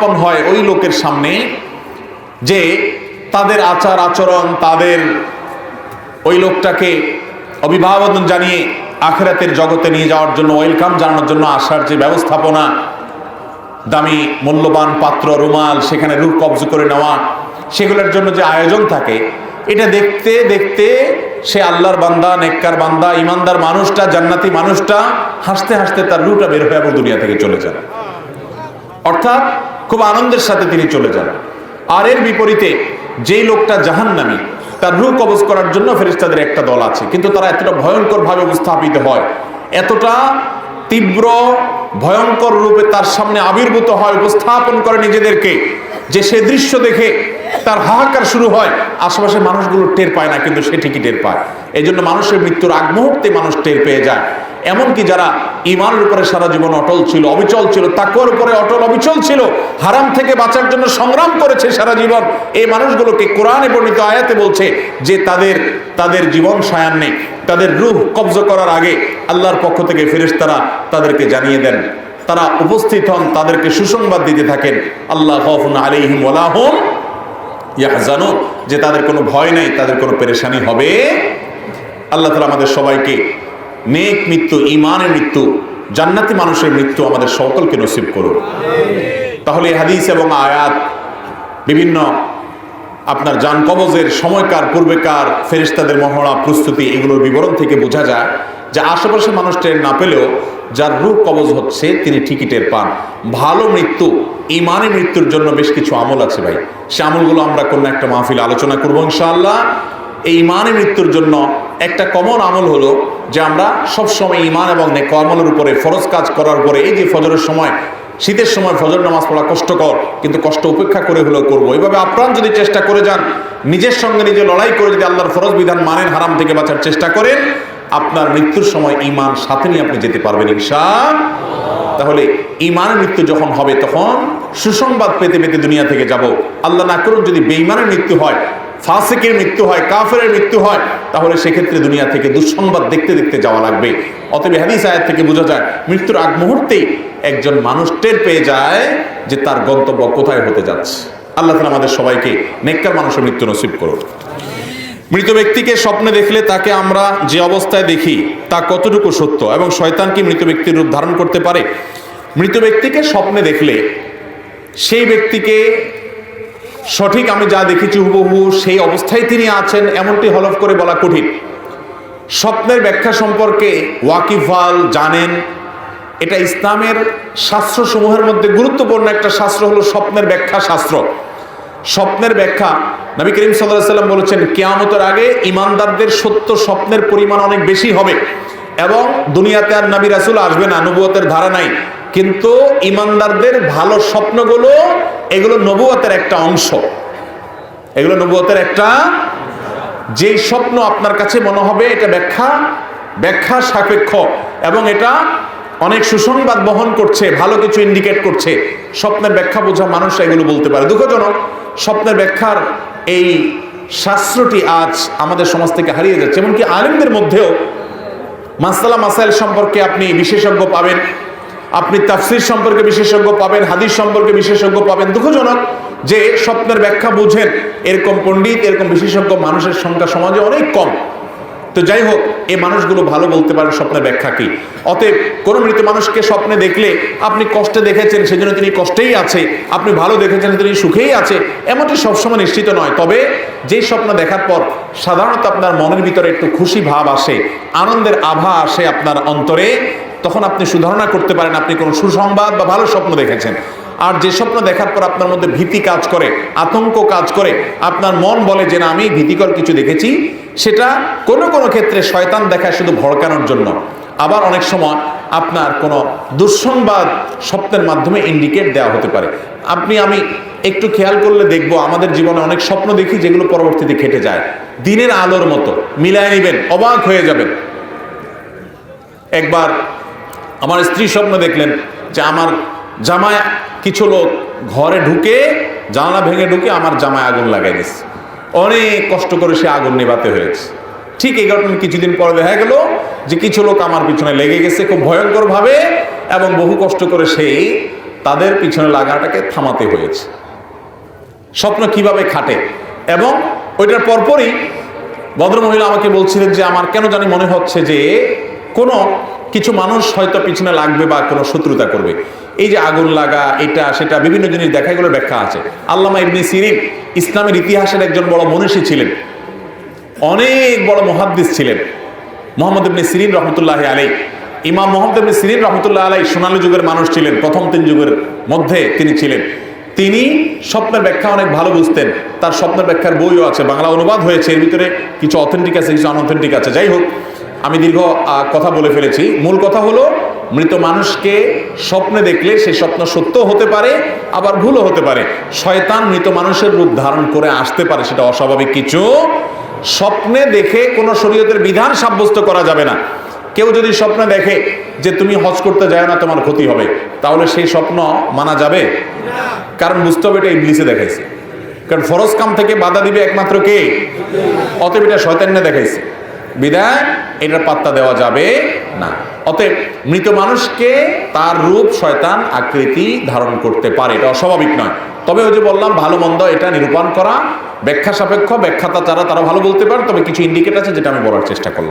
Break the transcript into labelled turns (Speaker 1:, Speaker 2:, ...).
Speaker 1: উপস্থাপন হয় ওই লোকের সামনে যে তাদের আচার আচরণ, তাদের ওই লোকটাকে অভিভাবন জানিয়ে আখেরাতের জগতে নিয়ে যাওয়ার জন্য, ওয়েলকাম জানানোর জন্য আসার যে ব্যবস্থাপনা, দামি মূল্যবান পাত্র, রুমাল, সেখানে রূপ কবজ করে নেওয়া, সেগুলোর জন্য যে আয়োজন থাকে, এটা দেখতে দেখতে সে আল্লাহর বান্দা, নেককার বান্দা, ইমানদার মানুষটা, জান্নাতি মানুষটা, হাসতে হাসতে তার রুটা বের হয়ে এবং দুনিয়া থেকে চলে যায়। অর্থাৎ খুব আনন্দের সাথে তিনি চলে যান। আর এর বিপরীতে যেই লোকটা জাহান্নামি, তার রূপ কবজ করার জন্য ফেরিস্তাদের একটা দল আছে। কিন্তু তারা এতটা ভয়ঙ্কর ভাবে উপস্থাপিত হয়, এতটা তীব্র, ভয়ঙ্কর রূপে তার সামনে আবির্ভূত হয়, উপস্থাপন করে নিজেদেরকে, যে সে দৃশ্য দেখে তার হাহাকার শুরু হয়, আশেপাশে মানুষগুলো টের পায় না, কিন্তু সে ঠিকই টের পায়। এই জন্য মানুষের মৃত্যুর আগ মুহূর্তে মানুষ টের পেয়ে যায়। এমনকি যারা ইমানের উপরে সারা জীবন অটল ছিল, অবিচল ছিল, তাকুয়ার উপরে অটল, অবিচল ছিল, হারাম থেকে বাঁচার জন্য সংগ্রাম করেছে সারা জীবন, এই মানুষগুলোকে কোরআনে বর্ণিত আয়াতে বলছে যে তাদের তাদের জীবন সায়ান্নে তাদের রূহ কবজ করার আগে আল্লাহর পক্ষ থেকে ফেরেশতারা তাদেরকে জানিয়ে দেন। তারা উপস্থিত হন, তাদেরকে সুসংবাদ দিতে থাকেন। আল্লাহ খফুন আলাইহিম ইয়াহজানুন, যে তাদের কোনো ভয় নেই, তাদের কোনো পেরেশানি হবে। আল্লাহ তালা আমাদের সবাইকে নেক মৃত্যু ইমানের মৃত্যু, জান্নাতি মানুষের মৃত্যু আমাদের সকলকে নসিব করুন। তাহলে হাদিস এবং আয়াত বিভিন্ন আপনার যান কবজের সময়কার, পূর্বেকার ফেরিস্তাদের মহড়া প্রস্তুতি এগুলোর বিবরণ থেকে বোঝা যায় যে আশেপাশে মানুষ টের না পেলেও যার রূপ কবজ হচ্ছে, তিনি ঠিকই টের পান। ভালো মৃত্যু, ইমানে মৃত্যুর জন্য বেশ কিছু আমল আছে ভাই। সে আমলগুলো আমরা কোনো একটা মাহফিল আলোচনা করব ইনশাআল্লাহ। এই ইমানে মৃত্যুর জন্য একটা কমন আমল হলো যে আমরা সবসময় ইমান এবং নেক আমলের উপরে ফরজ কাজ করার পরে, এই যে ফজরের সময়, শীতের সময় ফজর নামাজ পড়া কষ্টকর, কিন্তু কষ্ট উপেক্ষা করে হলেও করব। এইভাবে আপ্রাণ যদি চেষ্টা করে যান, নিজের সঙ্গে নিজে লড়াই করে যদি আল্লাহর ফরজ বিধান মানেন, হারাম থেকে বাঁচার চেষ্টা করেন আপনার মৃত্যুর সময় ইমান সাথে নিয়ে আপনি যেতে পারবেন ইনশা তাহলে ইমানের মৃত্যু যখন হবে, তখন সুসংবাদ পেতে পেতে দুনিয়া থেকে যাব। আল্লাহ না করুন যদি বেইমানের মৃত্যু হয়, ফাসিকের মৃত্যু হয় কাফের মৃত্যু হয়, তাহলে সেক্ষেত্রে দুনিয়া থেকে দুঃসংবাদ দেখতে দেখতে যাওয়া লাগবে। অতএব হাদিস আয়াত থেকে বোঝা যায়, মৃত্যুর আগ মুহূর্তেই একজন মানুষ টের পেয়ে যায় যে তার গন্তব্য কোথায় হতে যাচ্ছে। আল্লাহ তালা আমাদের সবাইকে নেককার মানুষের মৃত্যু নসিব করুন মৃত ব্যক্তিকে স্বপ্নে দেখলে তাকে আমরা যে অবস্থায় দেখি, তা কতটুকু সত্য এবং শয়তান কি মৃত ব্যক্তির রূপ ধারণ করতে পারে? মৃত ব্যক্তিকে স্বপ্নে দেখলে, সেই ব্যক্তিকে সঠিক আমি যা দেখেছি হুবহু সেই অবস্থায় তিনি আছেন, এমনটি হলফ করে বলা কঠিন। স্বপ্নের ব্যাখ্যা সম্পর্কে ওয়াকিফাল জানেন, এটা ইসলামের শাস্ত্রসমূহের মধ্যে গুরুত্বপূর্ণ একটা শাস্ত্র হলো স্বপ্নের ব্যাখ্যা শাস্ত্র। স্বপ্নের ব্যাখ্যা। নবী করিম সাল্লাহ সাল্লাম বলেছেন, কেয়ামতের আগে ইমানদারদের সত্য স্বপ্নের পরিমাণ অনেক বেশি হবে এবং দুনিয়াতে আর নবী রাসুল আসবে না, নবুয়তের ধারা নাই। কিন্তু ইমানদারদের ভালো স্বপ্নগুলো, এগুলো নবুয়তের একটা অংশ। এগুলো নবুয়তের একটা, যেই স্বপ্ন আপনার কাছে মনে হবে, এটা ব্যাখ্যা ব্যাখ্যা সাপেক্ষ এবং এটা অনেক সুসংবাদ বহন করছে, ভালো কিছু ইন্ডিকেট করছে। স্বপ্নের ব্যাখ্যা বোঝা মানুষ এগুলো বলতে পারে। দুঃখজনক স্বপ্নের ব্যাখ্যার এই শাস্ত্রটি আজ আমাদের সমাজ থেকে হারিয়ে যাচ্ছে। এমনকি আলিমদের মধ্যেও মাসালা মাসাইল সম্পর্কে আপনি বিশেষজ্ঞ পাবেন, আপনি তাফসির সম্পর্কে বিশেষজ্ঞ পাবেন, হাদিস সম্পর্কে বিশেষজ্ঞ পাবেন। দুঃখজনক যে স্বপ্নের ব্যাখ্যা বুঝেন এরকম পণ্ডিত, এরকম বিশেষজ্ঞ মানুষের সংখ্যা সমাজে অনেক কম। তো যাই হোক এই মানুষগুলো ভালো বলতে পারে, স্বপ্নের ব্যাখ্যা কি? অতএব কোন মৃত মানুষকে স্বপ্নে দেখলে আপনি কষ্টে দেখেছেন, সেজন্য তিনি কষ্টেই আছে। আপনি ভালো দেখেছেন, তিনি সুখেই আছে। এমনটি সবসময় নিশ্চিত নয়। তবে যেই স্বপ্ন দেখার পর সাধারণত আপনার মনের ভিতরে একটু খুশি ভাব আসে, আনন্দের আভা আসে আপনার অন্তরে। তখন আপনি সুধারণা করতে পারেন, আপনি কোনো সুসংবাদ বা ভালো স্বপ্ন দেখেছেন। আর যে স্বপ্ন দেখার পর আপনার মধ্যে ভীতি কাজ করে, আতঙ্ক কাজ করে, আপনার মন বলে যে না, আমি ভীতিকর কিছু দেখেছি, সেটা কোনো কোনো ক্ষেত্রে শয়তান দেখায় শুধু ভড়কানোর জন্য। আবার অনেক সময় আপনার কোনো দুঃসংবাদ স্বপ্নের মাধ্যমে ইন্ডিকেট দেওয়া হতে পারে। আপনি, আমি একটু খেয়াল করলে দেখব, আমাদের জীবনে অনেক স্বপ্ন দেখি যেগুলো পরবর্তীতে খেটে যায়। দিনের আলোর মতো, মিলায় নেবেন, অবাক হয়ে যাবেন। একবার আমার স্ত্রী স্বপ্ন দেখলেন যে আমার জামায় কিছু লোক ঘরে ঢুকে জানলা ভেঙে ঢুকে আমার জামায় আগুন লাগাই দিচ্ছে অনেক কষ্ট করে সে আগুন নেভাতে হয়েছে। ঠিক এই ঘটনা কিছুদিন পরে দেখা গেল যে কিছু লোক আমার পিছনে লেগে গেছে খুব ভয়ঙ্করভাবে এবং বহু কষ্ট করে সেই তাদের পিছনে লাগাটাকে থামাতে হয়েছে। স্বপ্ন কীভাবে খাটে এবং ওইটার পরপরই ভদ্রমহিলা আমাকে বলছিলেন যে আমার কেন জানি মনে হচ্ছে যে কোনো কিছু মানুষ হয়তো পিছনে লাগবে বা কোনো শত্রুতা করবে। এই যে আগুন লাগা, এটা, সেটা বিভিন্ন জিনিস দেখা এগুলোর ব্যাখ্যা আছে। আল্লামা ইবনি সিরিন ইসলামের ইতিহাসের একজন বড় মনীষী ছিলেন। অনেক বড় মহাদ্দিস ছিলেন। মোহাম্মদ ইবনে সিরিন রহমতুল্লাহ আলাই ইমাম মোহাম্মদ ইবনে সিরিন রহমতুল্লাহ আলাই সোনালী যুগের মানুষ ছিলেন। প্রথম তিন যুগের মধ্যে তিনি ছিলেন। তিনি স্বপ্নের ব্যাখ্যা অনেক ভালো বুঝতেন। তার স্বপ্নের ব্যাখ্যার বইও আছে। বাংলা অনুবাদ হয়েছে। এর ভিতরে কিছু অথেন্টিক আছে, কিছু অনঅথেন্টিক আছে। যাই হোক, আমি দীর্ঘ কথা বলে ফেলেছি। মূল কথা হলো মৃত মানুষকে স্বপ্নে দেখলে সেই স্বপ্ন সত্য হতে পারে, আবার ভুলও হতে পারে। শয়তান মৃত মানুষের রূপ ধারণ করে আসতে পারে, সেটা অস্বাভাবিক কিছু। স্বপ্নে দেখে কোনো শরীয়তের বিধান সাব্যস্ত করা যাবে না। কেউ যদি স্বপ্নে দেখে যে তুমি হজ করতে যায় না, তোমার ক্ষতি হবে, তাহলে সেই স্বপ্ন মানা যাবে? কারণ বুঝতে হবে এটা ইংলিশে দেখাইছে। কারণ ফরজ কাম থেকে বাধা দিবে একমাত্র কে? অতএব এটা শয়তান্নে দেখাইছে। বিদায় এটার পাত্তা দেওয়া যাবে না। অতএব মৃত মানুষকে তার রূপ শয়তান আকৃতি ধারণ করতে পারে। এটা অস্বাভাবিক নয়। তবে ওই যে বললাম, ভালো মন্দ এটা নিরূপণ করা, ব্যাখ্যা সাপেক্ষ, ব্যাখ্যাতা তারা তারা ভালো বলতে পারে, তবে কিছু ইন্ডিকেট আছে যেটা আমি বলার চেষ্টা করলাম।